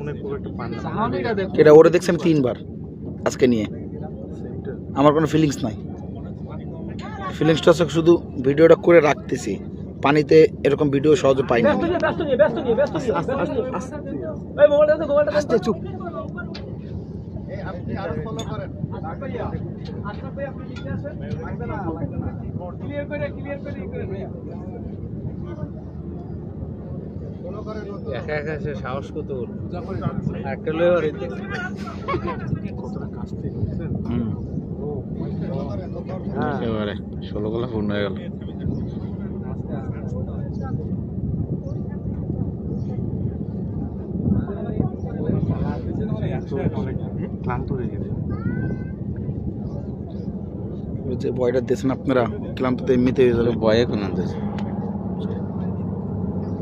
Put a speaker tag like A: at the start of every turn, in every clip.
A: মনে খুব একটা পান
B: এটা ওরে দেখছি আমি তিনবার আজকে নিয়ে। আমার কোনো ফিলিংস নাই। ফিলিংসটা হচ্ছে শুধু ভিডিওটা করে রাখতেছি। পানিতে এরকম ভিডিও সহজে পাই না।
C: আস্তে চুপ।
D: একা একা সে সাহস কত ওর একটা লয়ে আর হ্যাঁ।
B: একেবারে ষোলো গোলা পূর্ণ হয়ে গেল।
A: ক্লান্ত হয়ে গেছে।
B: যে বয়টা দিয়েছেন আপনারা? ক্লান্ত তো এমনিতে হয়ে যাবে।
D: আনতেছে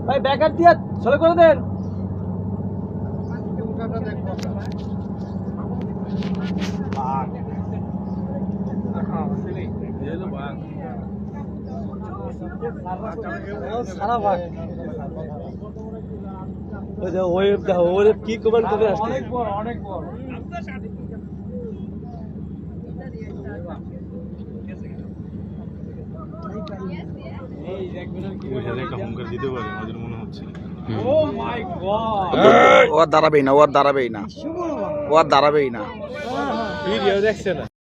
C: ভাই ব্যাকআপ দিয়ে চলে করে দেন। সারা ভাগ। ওই যে ওয়েব দেখো ওয়েব কি কমেন্ট করে আসছে অনেক বড় অনেক বড়
A: ওই সাথে একটা হুঙ্কার দিতে পারে আমাদের মনে হচ্ছে
C: ও মাই গড।
B: আর দাঁড়াবেই না ও আর দাঁড়াবেই না। ও আর দাঁড়াবেই না।
D: ভিডিও দেখছে না।